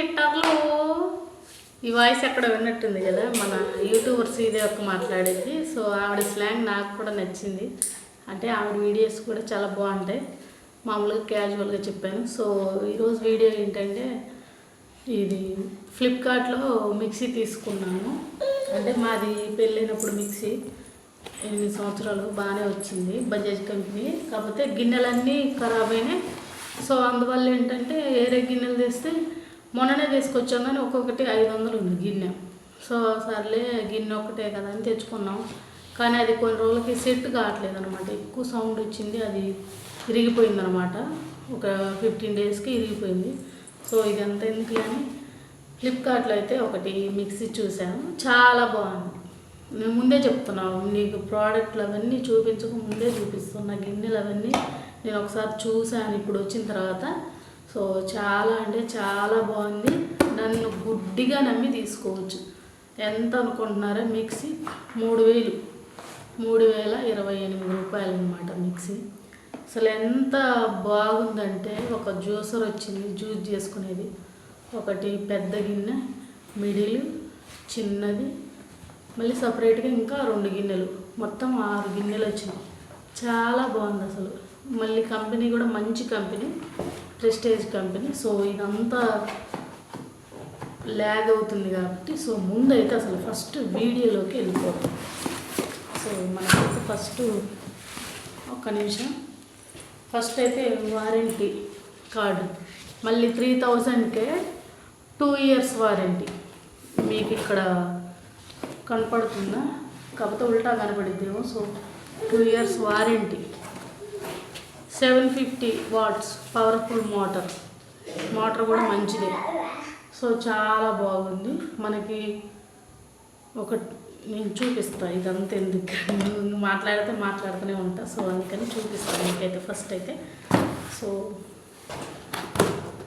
ట్విట్టర్లో ఈ వాయిస్ ఎక్కడ విన్నట్టుంది కదా మన యూట్యూబర్ శ్రీదేవి ఒక మాట్లాడేది. సో ఆవిడ స్లాంగ్ నాకు కూడా నచ్చింది. అంటే ఆవిడ వీడియోస్ కూడా చాలా బాగుంటాయి. మామూలుగా క్యాజువల్గా చెప్పాను. సో ఈరోజు వీడియో ఏంటంటే ఇది ఫ్లిప్కార్ట్లో మిక్సీ తీసుకున్నాను అంటే మాది పెళ్ళైనప్పుడు మిక్సీ. ఎనిమిది సంవత్సరాలు బాగానే వచ్చింది బజాజ్ కంపెనీ. కాకపోతే గిన్నెలన్నీ ఖరాబ్ అయినాయి సో అందువల్ల ఏంటంటే ఏరే గిన్నెలు తెస్తే మొన్ననే తీసుకొచ్చాం కానీ ఒక్కొక్కటి ఐదు వందలు ఉంది గిన్నె. సో సర్లే గిన్నె ఒకటే కదా అని తెచ్చుకున్నాం. కానీ అది కొన్ని రోజులకి సెట్ కావట్లేదు అనమాట ఎక్కువ సౌండ్ వచ్చింది అది ఇరిగిపోయింది అనమాట ఒక ఫిఫ్టీన్ డేస్కి ఇరిగిపోయింది సో ఇదంతా ఎందుకు అని ఫ్లిప్కార్ట్లో అయితే ఒకటి మిక్సీ చూశాను చాలా బాగుంది. నేను ముందే చెప్తున్నాను నీకు ప్రోడక్ట్లు అవన్నీ చూపించక ముందే చూపిస్తున్నా గిన్నెలు అవన్నీ నేను ఒకసారి చూశాను. ఇప్పుడు వచ్చిన తర్వాత సో చాలా అంటే చాలా బాగుంది. నన్ను గుడ్డిగా నమ్మి తీసుకోవచ్చు. ఎంత అనుకుంటున్నారో మిక్సీ? మూడు వేలు. మూడు వేల ఇరవై ఎనిమిది రూపాయలు అనమాట మిక్సీ. అసలు ఎంత బాగుందంటే ఒక జ్యూసర్ వచ్చింది జ్యూస్ చేసుకునేది. ఒకటి పెద్ద గిన్నె మిడిల్ చిన్నది. మళ్ళీ సపరేట్గా ఇంకా రెండు గిన్నెలు. మొత్తం ఆరు గిన్నెలు వచ్చినాయి. చాలా బాగుంది అసలు. మళ్ళీ కంపెనీ కూడా మంచి కంపెనీ. ప్రెస్టేజ్ కంపెనీ సో ఇదంతా ల్యాగ్ అవుతుంది కాబట్టి సో ముందైతే అసలు ఫస్ట్ వీడియోలోకి వెళ్ళిపోతాం. సో మనకైతే ఫస్ట్ ఒక్క నిమిషం. ఫస్ట్ అయితే వారంటీ కార్డు మళ్ళీ త్రీ థౌజండ్కే టూ ఇయర్స్ వారంటీ మీకు ఇక్కడ కనపడుతుందా? కాకపోతే ఉల్టా కనపడిద్దేమో. So two years warranty seven fifty watts powerful motor motor కూడా మంచిదే. సో చాలా బాగుంది. మనకి ఒక నేను చూపిస్తాను ఇదంతా ఎందుకు? మాట్లాడితే మాట్లాడుతూనే ఉంటా. సో అందుకని చూపిస్తాను మీకైతే ఫస్ట్ అయితే. సో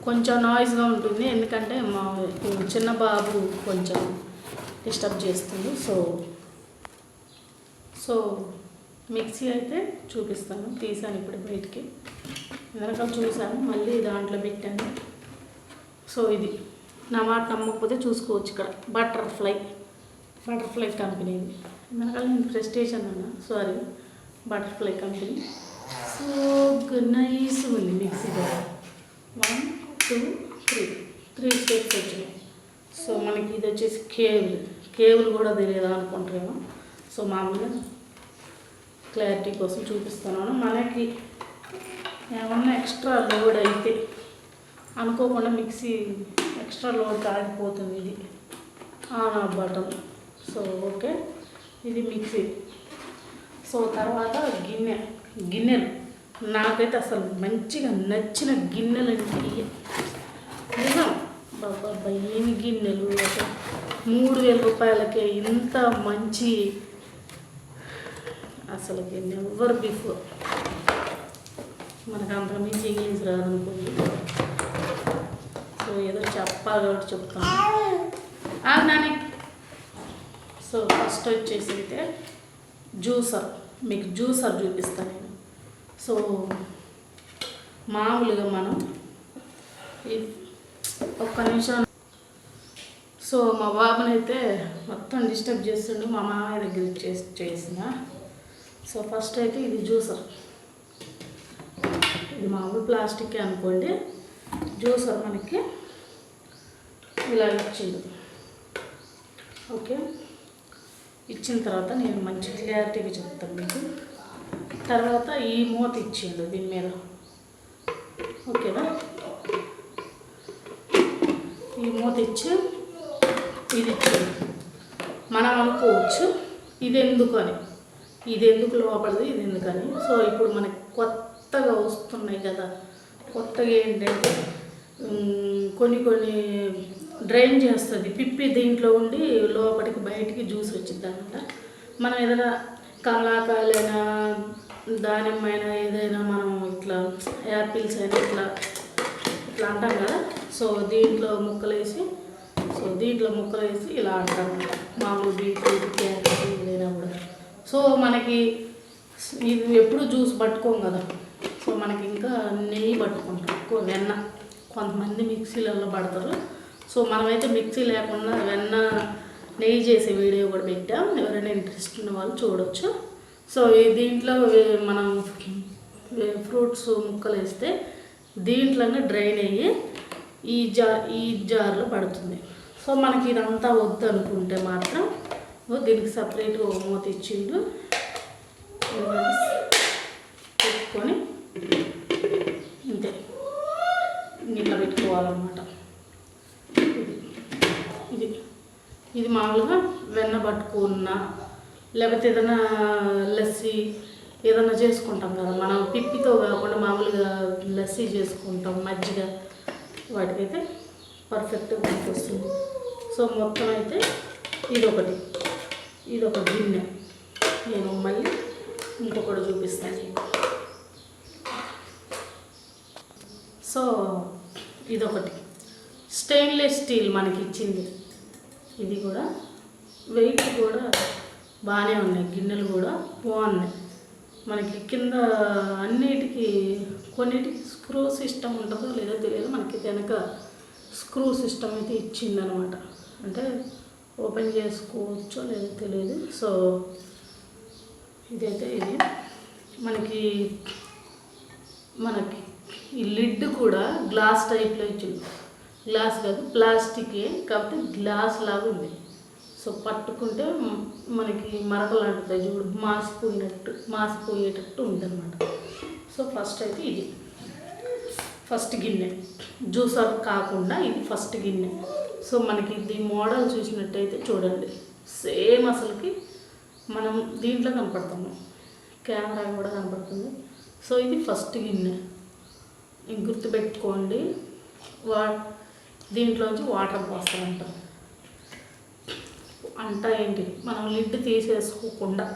కొంచెం నాయిస్గా ఉంటుంది. ఎందుకంటే మా చిన్న బాబు కొంచెం డిస్టర్బ్ చేస్తుంది. సో సో మిక్సీ అయితే చూపిస్తాను. తీసాను ఇప్పుడు బయటికి. వెనకాల చూసాను మళ్ళీ దాంట్లో పెట్టాను. సో ఇది. నా మాట నమ్మకపోతే చూసుకోవచ్చు ఇక్కడ. బటర్ఫ్లై. బటర్ఫ్లై కంపెనీ ఇది. వెనకాల నేను ప్రెస్టేజ్ అన్నా. Sorry. Butterfly company. So nice ఉంది మిక్సీ కూడా. One two three. Three steps వచ్చినాయి. సో మనకి ఇది వచ్చేసి కేబుల్. కేబుల్ కూడా తెలియదా అనుకుంటారేమో. సో మామూలుగా క్లారిటీ కోసం చూపిస్తున్నాను మనకి ఏమన్నా ఎక్స్ట్రా లోడ్ అయితే అనుకోకుండా మిక్సీ ఎక్స్ట్రా లోడ్ కాగిపోతుంది ఇది. On off button so okay ఇది మిక్సీ. సో తర్వాత గిన్నె. గిన్నెలు. నాకైతే అసలు మంచిగా నచ్చిన గిన్నెలు అంటే నిజం? బాబా ఏమి గిన్నెలు? మూడు వేల రూపాయలకే ఇంత మంచి అసలు నెవర్ బిఫోర్ మనకు అంత మించి ఇంగ్లీష్ రాదనుకోండి సో ఏదో చెప్పాలి కాబట్టి చెప్తాను. నాని. సో ఫస్ట్ వచ్చేసి అయితే జ్యూసర్. మీకు జ్యూసర్ చూపిస్తాను నేను. సో మామూలుగా మనం ఒక్క నిమిషం. సో మా బాబునైతే మొత్తం డిస్టర్బ్ చేస్తుండు మా మామయ్య దగ్గర చేసి చేసిన. సో ఫస్ట్ అయితే ఇది జ్యూసర్. ఇది మామూలు ప్లాస్టిక్ అనుకోండి. జ్యూసర్ మనకి ఇలా ఇచ్చింది ఓకే. ఇచ్చిన తర్వాత నేను మంచి క్లారిటీగా చెప్తాను మీకు. తర్వాత ఈ మూత ఇచ్చిండు దీని మీద. ఓకేనా? ఈ మూత ఇచ్చి ఇది ఇచ్చిండు మనం అనుకోవచ్చు ఇది ఎందుకు అని ఇది ఎందుకు లోపడదు ఇది ఎందుకని సో ఇప్పుడు మనకి కొత్తగా వస్తున్నాయి కదా. కొత్తగా ఏంటంటే కొన్ని కొన్ని డ్రైన్ చేస్తుంది. పిప్పి దీంట్లో ఉండి లోపలికి బయటికి జ్యూస్ వచ్చింది అనమాట మనం ఏదైనా కమలాకాయలైనా దానిమ్మ అయినా ఏదైనా మనం ఇట్లా యాపిల్స్ అయినా ఇట్లా ఇట్లా అంటాం కదా. సో దీంట్లో ముక్కలేసి సో దీంట్లో ముక్కలు వేసి ఇలా అంటాం. మామూలు బీట్రూట్ క్యారెట్ ఏదైనా కూడా. సో మనకి ఇది ఎప్పుడు జ్యూస్ పట్టుకోం కదా. సో మనకి ఇంకా నెయ్యి పట్టుకుంటాం ఎక్కువ వెన్న. కొంతమంది మిక్సీలలో పడతారు. సో మనమైతే మిక్సీ లేకుండా వెన్న నెయ్యి చేసే వీడియో కూడా పెట్టాం. ఎవరైనా ఇంట్రెస్ట్ ఉన్న వాళ్ళు చూడొచ్చు. సో ఈ దీంట్లో మనం ఫ్రూట్స్ ముక్కలు వేస్తే దీంట్లోనే డ్రైన్ అయ్యి ఈ జార్ ఈ జార్లో పడుతుంది. సో మనకి ఇదంతా వద్దు అనుకుంటే మాత్రం దీనికి సపరేట్గా మూత ఇచ్చిండు పెట్టుకొని ఇంతే. నీళ్ళ పెట్టుకోవాలన్నమాట. ఇది. ఇది ఇది మామూలుగా వెన్న పట్టుకున్న లేకపోతే ఏదైనా లస్సీ ఏదైనా చేసుకుంటాం కదా మనం పిప్పితో కాకుండా మామూలుగా లస్సీ చేసుకుంటాం మజ్జిగ వాటికైతే పర్ఫెక్ట్గా వస్తుంది సో మొత్తం అయితే ఇది ఒకటి. ఇది ఒక గిన్నె. నేను మళ్ళీ ఇంకొకటి చూపిస్తాను. సో ఇదొకటి. స్టెయిన్లెస్ స్టీల్ మనకి ఇచ్చింది ఇది కూడా వెయిట్ కూడా బాగానే ఉన్నాయి. గిన్నెలు కూడా బాగున్నాయి. మనకి కింద అన్నిటికీ కొన్నిటికి స్క్రూ సిస్టమ్ ఉంటుందో లేదో తెలియదు. మనకి వెనక స్క్రూ సిస్టమ్ అయితే ఇచ్చిందనమాట. అంటే ఓపెన్ చేసుకోవచ్చో లేదో తెలియదు. సో ఇదైతే ఇది. మనకి మనకి ఈ లిడ్ కూడా గ్లాస్ టైప్లో ఇచ్చింది. గ్లాస్ కాదు ప్లాస్టికే. కాకపోతే గ్లాస్ లాగా ఉంది. సో పట్టుకుంటే మనకి మరకలు అంటుతాయి చూడు మాసిపోయినట్టు మాసిపోయేటట్టు ఉందన్నమాట. సో ఫస్ట్ అయితే ఇది. ఫస్ట్ గిన్నె. జ్యూసర్ కాకుండా ఇది ఫస్ట్ గిన్నె. సో మనకి ఇది మోడల్ చూసినట్టయితే చూడండి. సేమ్ అసలుకి మనం దీంట్లో కనపడతాము. కెమెరా కూడా కనపడుతుంది. సో ఇది ఫస్ట్ గిన్నె. గుర్తుపెట్టుకోండి వా దీంట్లోంచి వాటర్ పోస్తారంట. అంట ఏంటి? మనం లిడ్ తీసేసుకోకుండా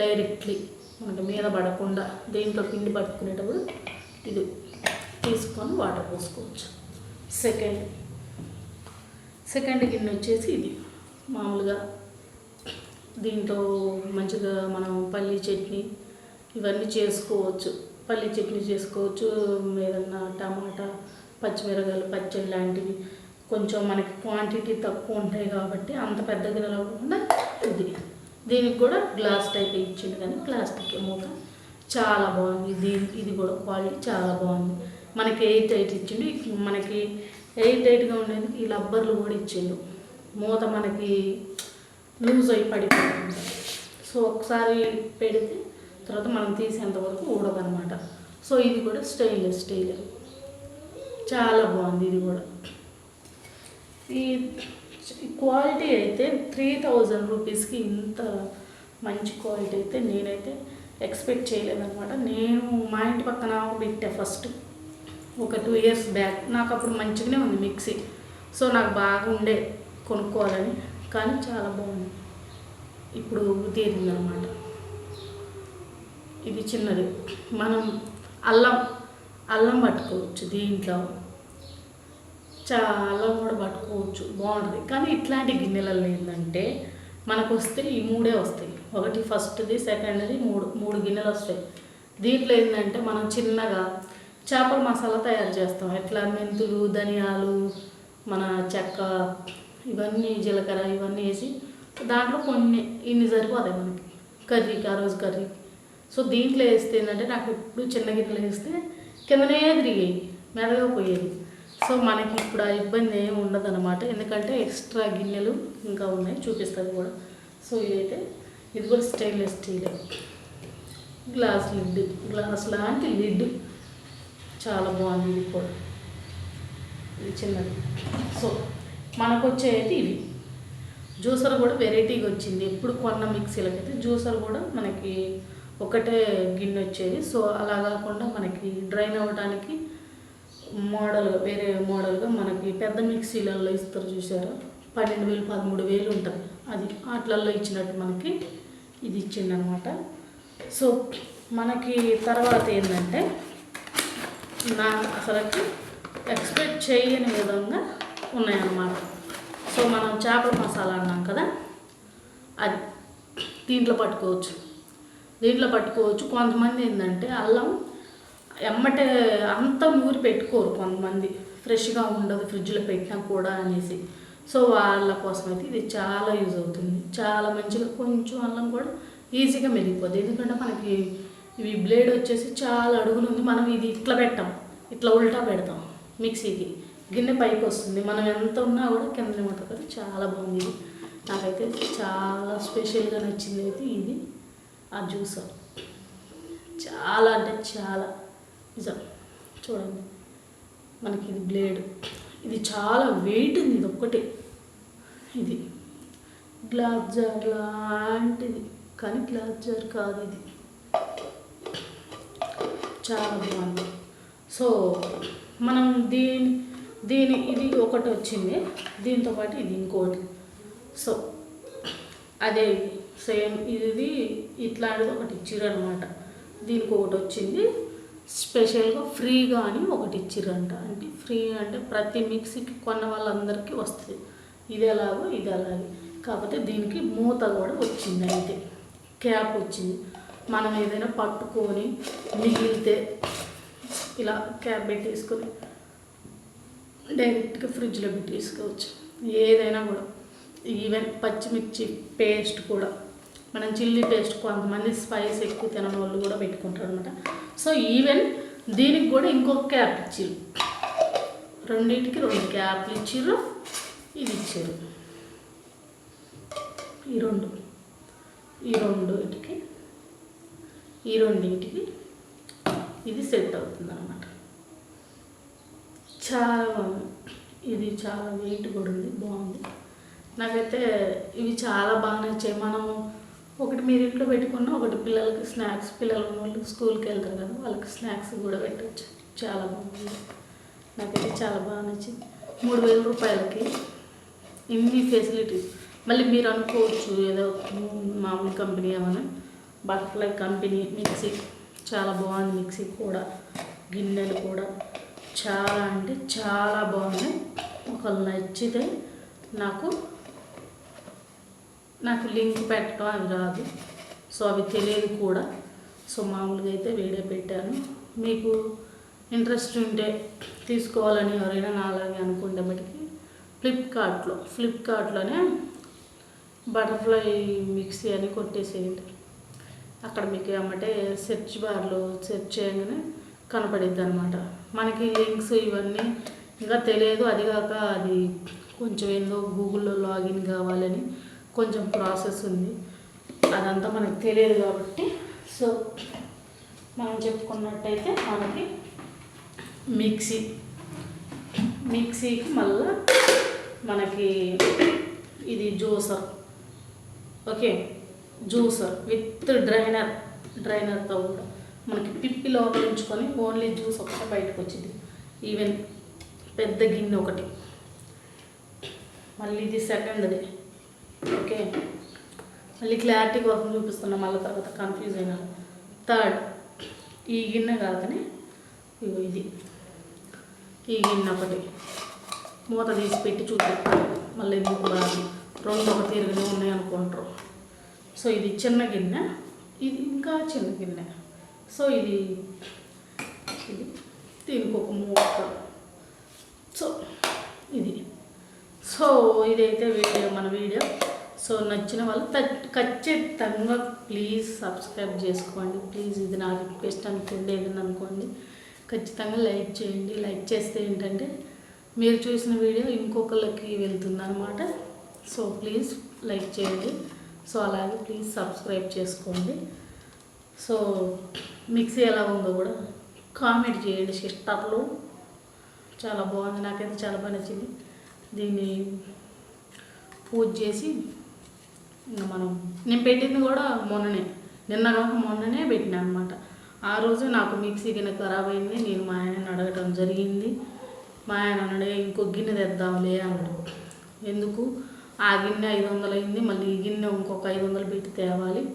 డైరెక్ట్లీ మనకి మీద పడకుండా దీంట్లో పిండి పట్టుకునేటప్పుడు ఇది తీసుకొని వాటర్ పోసుకోవచ్చు. సెకండ్ సెకండ్ గిన్నె వచ్చేసి ఇది. మామూలుగా దీంట్లో మంచిగా మనం పల్లీ చట్నీ ఇవన్నీ చేసుకోవచ్చు. పల్లీ చట్నీ చేసుకోవచ్చు ఏదన్నా టమాటా పచ్చిమిరకాయలు పచ్చడి లాంటివి. కొంచెం మనకి క్వాంటిటీ తక్కువ ఉంటాయి కాబట్టి అంత పెద్ద గిన్నెలో కాకుండా ఇది. దీనికి కూడా గ్లాస్ టైప్ ఇచ్చింది కానీ ప్లాస్టిక్ మూత చాలా బాగుంది. దీని ఇది కూడా క్వాలిటీ చాలా బాగుంది. మనకి ఎయిట్ ఎయిట్ ఇచ్చిండు. మనకి ఎయిట్ టైట్గా ఉండేందుకు ఈ రబ్బర్లు కూడా ఇచ్చిండు. మూత మనకి లూజ్ అయి పడిపోతుంది. సో ఒకసారి పెడితే తర్వాత మనం తీసేంత వరకు ఊడదనమాట సో ఇది కూడా స్టెయిన్లెస్ స్టీల్. చాలా బాగుంది ఇది కూడా. ఈ క్వాలిటీ అయితే త్రీ థౌజండ్ రూపీస్కి ఇంత మంచి క్వాలిటీ అయితే నేనైతే ఎక్స్పెక్ట్ చేయలేదనమాట నేను మా ఇంటి పక్కన పెట్టా ఫస్ట్. ఒక టూ ఇయర్స్ బ్యాక్ నాకు అప్పుడు మంచిగానే ఉంది మిక్సీ. సో నాకు బాగా ఉండే కొనుక్కోవాలని. కానీ చాలా బాగుంది. ఇప్పుడు తీరిందనమాట ఇది చిన్నది. మనం అల్లం అల్లం పట్టుకోవచ్చు దీంట్లో. చాలా కూడా పట్టుకోవచ్చు. బాగుంటుంది. కానీ ఇట్లాంటి గిన్నెలలో ఏంటంటే మనకు వస్తే ఈ మూడే వస్తాయి. ఒకటి ఫస్ట్ది సెకండ్ది మూడు మూడు గిన్నెలు వస్తాయి. దీంట్లో ఏంటంటే మనం చిన్నగా చేపల మసాలా తయారు చేస్తాం. ఎట్లా? మెంతులు ధనియాలు మన చెక్క ఇవన్నీ జీలకర్ర ఇవన్నీ వేసి దాంట్లో కొన్ని ఇన్ని సరిపోతాయి మనకి. కర్రీకి ఆ రోజు కర్రీ. సో దీంట్లో వేస్తే ఏంటంటే నాకు ఎప్పుడు చిన్న గిన్నెలు వేస్తే కిందనే తిరిగాయి మెదగా పోయేది. సో మనకి ఇప్పుడు ఆ ఇబ్బంది ఏమి ఉండదు అనమాట ఎందుకంటే ఎక్స్ట్రా గిన్నెలు ఇంకా ఉన్నాయి చూపిస్తుంది కూడా. సో ఇదైతే ఇది కూడా stainless steel. Glass lid glass లాంటి లిడ్. చాలా బాగుంది ఇది కూడా. ఇది చిన్నది. సో మనకు వచ్చేది ఇవి. జ్యూసర్ కూడా వెరైటీగా వచ్చింది. ఎప్పుడు కొన్న మిక్సీలకి అయితే జ్యూసర్ కూడా మనకి ఒకటే గిన్నె వచ్చేది. సో అలా కాకుండా మనకి డ్రైన్ అవ్వడానికి మోడల్గా వేరే మోడల్గా మనకి పెద్ద మిక్సీలలో ఇస్తారు చూసారా? పన్నెండు వేలు పదమూడు వేలు ఉంటుంది. అది వాటిలలో ఇచ్చినట్టు మనకి ఇది ఇచ్చిందనమాట. సో మనకి తర్వాత ఏంటంటే నా అసలుకి ఎక్స్పెక్ట్ చేయని విధంగా ఉన్నాయన్నమాట. సో మనం చేపల మసాలా అన్నాం కదా అది దీంట్లో పట్టుకోవచ్చు. దీంట్లో పట్టుకోవచ్చు. కొంతమంది ఏంటంటే అల్లం ఎమ్మటే అంత నూరి పెట్టుకోరు కొంతమంది. ఫ్రెష్గా ఉండదు ఫ్రిడ్జ్లో పెట్టినా కూడా అనేసి. సో వాళ్ళ కోసం అయితే ఇది చాలా యూజ్ అవుతుంది. చాలా మంచిగా కొంచెం అల్లం కూడా ఈజీగా మెరిగిపోద్ది. ఎందుకంటే మనకి ఇవి బ్లేడ్ వచ్చేసి చాలా అడుగులు ఉంది. మనం ఇది ఇట్లా పెట్టాం. ఇట్లా ఉల్టా పెడతాం మిక్సీకి. గిన్నె పైకి వస్తుంది. మనం ఎంత ఉన్నా కూడా కింద ఉంటుంది కదా చాలా బాగుంది ఇది. నాకైతే చాలా స్పెషల్గా నచ్చింది అయితే ఇది. ఆ జ్యూస్. చాలా అంటే చాలా. నిజం. చూడండి. మనకి ఇది బ్లేడ్ ఇది చాలా వెయిట్ ఉంది ఇది ఒక్కటే. ఇది. గ్లాస్ జార్ లాంటిది. కానీ గ్లాస్ జార్ కాదు ఇది. చాలా బాగుంది సో మనం దీని దీని ఇది ఒకటి వచ్చింది. దీంతో పాటు ఇది ఇంకోటి. సో అదే సేమ్ ఇది ఇట్లాంటిది ఒకటి ఇచ్చిర్రు అనమాట దీనికి ఒకటి వచ్చింది. స్పెషల్గా ఫ్రీగా అని ఒకటి ఇచ్చిర్రంట అంటే ఫ్రీ అంటే ప్రతి మిక్సీకి కొన్న వాళ్ళందరికీ వస్తుంది. ఇది ఎలాగో ఇది అలాగే. కాకపోతే దీనికి మూత కూడా వచ్చింది అయితే క్యాప్ వచ్చింది. మనం ఏదైనా పట్టుకొని మిగిలితే ఇలా క్యాప్ పెట్టేసుకొని డైరెక్ట్గా ఫ్రిడ్జ్లో పెట్టేసుకోవచ్చు. ఏదైనా కూడా. ఈవెన్ పచ్చిమిర్చి పేస్ట్ కూడా. మనం చిల్లీ పేస్ట్ కొంతమంది స్పైస్ ఎక్కువ తినని వాళ్ళు కూడా పెట్టుకుంటారు అనమాట సో ఈవెన్ దీనికి కూడా ఇంకొక క్యాప్ ఇచ్చిర్రు. రెండింటికి రెండు క్యాప్లు ఇచ్చిర్రు. ఇది ఇచ్చారు ఈ రెండు. ఈ రెండుటికి ఈ రెండింటికి ఇది సెట్ అవుతుంది అనమాట చాలా బాగుంది. ఇది చాలా వెయిట్ కూడా ఉంది బాగుంది. నాకైతే ఇవి చాలా బాగా నచ్చాయి. మనం ఒకటి మీరు ఇంట్లో పెట్టుకున్న ఒకటి పిల్లలకి స్నాక్స్ పిల్లలు వాళ్ళు స్కూల్కి వెళ్తారు కదా వాళ్ళకి స్నాక్స్ కూడా పెట్టవచ్చు చాలా బాగుంది. నాకైతే చాలా బాగా నచ్చింది. మూడు వేల రూపాయలకి ఇన్ని ఫెసిలిటీస్ మళ్ళీ మీరు అనుకోవచ్చు ఏదో మామూలు కంపెనీ ఏమైనా బటర్ఫ్లై కంపెనీ మిక్సీ. చాలా బాగుంది మిక్సీ కూడా. గిన్నెలు కూడా. చాలా అంటే చాలా బాగున్నాయి. ఒకళ్ళు నచ్చితే నాకు నాకు లింక్ పెట్టడం అది రాదు. సో అవి తెలియదు కూడా. సో మామూలుగా అయితే వీడియో పెట్టాను. మీకు ఇంట్రెస్ట్ ఉంటే తీసుకోవాలని ఎవరైనా నాలాగే అనుకుంటే బట్టికి ఫ్లిప్కార్ట్లో ఫ్లిప్కార్ట్లోనే బటర్ఫ్లై మిక్సీ అని కొట్టేసేయండి. అక్కడ మీకు ఏమంటే సెర్చ్ బార్లో సెర్చ్ చేయగానే కనపడిద్ది అనమాట మనకి లింక్స్ ఇవన్నీ ఇంకా తెలియదు. అది కాక అది కొంచెం ఏందో గూగుల్లో లాగిన్ కావాలని కొంచెం ప్రాసెస్ ఉంది. అదంతా మనకు తెలియదు కాబట్టి సో మనం చెప్పుకున్నట్టయితే మనకి మిక్సీ మిక్సీకి మళ్ళా మనకి ఇది juicer. Okay? Juicer with drainer డ్రైనర్తో కూడా. మనకి పిప్పి లోపలించుకొని ఓన్లీ జ్యూస్ ఒకటే బయటకు వచ్చింది. ఈవెన్ పెద్ద గిన్నె ఒకటి. మళ్ళీ ఇది సెకండ్ది ఓకే మళ్ళీ క్లారిటీ కోసం చూపిస్తున్నా మళ్ళీ తర్వాత కన్ఫ్యూజ్ అయినా. థర్డ్ ఈ గిన్నె కాకనే ఇగో ఇది. ఈ గిన్నె ఒకటి. మూత తీసి పెట్టి చూపిస్తాను మళ్ళీ ఎందుకు రాదు? రెండు ఒక తీరుగానే ఉన్నాయి అనుకుంటారు. సో ఇది చిన్న గిన్నె ఇది ఇంకా చిన్న గిన్నె. సో ఇది ఇది దీనికి ఒక మూత. సో ఇది. సో ఇదైతే వీడియో మన వీడియో. సో నచ్చిన వాళ్ళు ఖచ్చితంగా ప్లీజ్ సబ్స్క్రైబ్ చేసుకోండి. ప్లీజ్ ఇది నా రిక్వెస్ట్ అనుకోండి ఏదైనా అనుకోండి. ఖచ్చితంగా లైక్ చేయండి. లైక్ చేస్తే ఏంటంటే మీరు చూసిన వీడియో ఇంకొకళ్ళకి వెళ్తుంది అనమాట సో ప్లీజ్ లైక్ చేయండి. సో అలాగే ప్లీజ్ సబ్స్క్రైబ్ చేసుకోండి. సో మిక్సీ ఎలా ఉందో కూడా కామెంట్ చేయండి సిస్టర్లు. చాలా బాగుంది. నాకైతే చాలా బాగా నచ్చింది. దీన్ని పూజ చేసి ఇంకా మనం నేను పెట్టింది కూడా మొన్ననే. నిన్న కాక మొన్ననే పెట్టినా అనమాట ఆ రోజు నాకు మిక్సీ గిన్నె ఖరాబ్ అయింది. నేను మా ఆయన అడగటం జరిగింది. మా ఆయన అన్నాడు ఇంకో గిన్నె తెద్దాంలే అన్నాడు. ఎందుకు? ఆ గిన్నె ఐదు వందలు అయింది మళ్ళీ ఈ గిన్నె ఇంకొక ఐదు వందలు పెట్టి తేవాలి.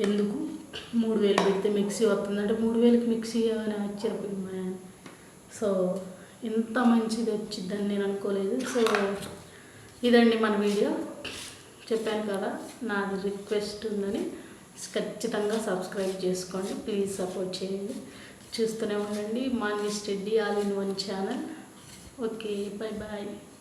ఎందుకు? మూడు వేలు పెడితే మిక్సీ వస్తుందంటే మూడు వేలకి మిక్సీ అని ఆశ్చర్యపోయింది మా సో ఇంత మంచిది వచ్చిందని నేను అనుకోలేదు. సో ఇదండి మన వీడియో. చెప్పాను కదా నాది రిక్వెస్ట్ ఉందని ఖచ్చితంగా సబ్స్క్రైబ్ చేసుకోండి. ప్లీజ్ సపోర్ట్ చేయండి. చూస్తూనే ఉండండి. Manvi steady all in one channel. Okay bye bye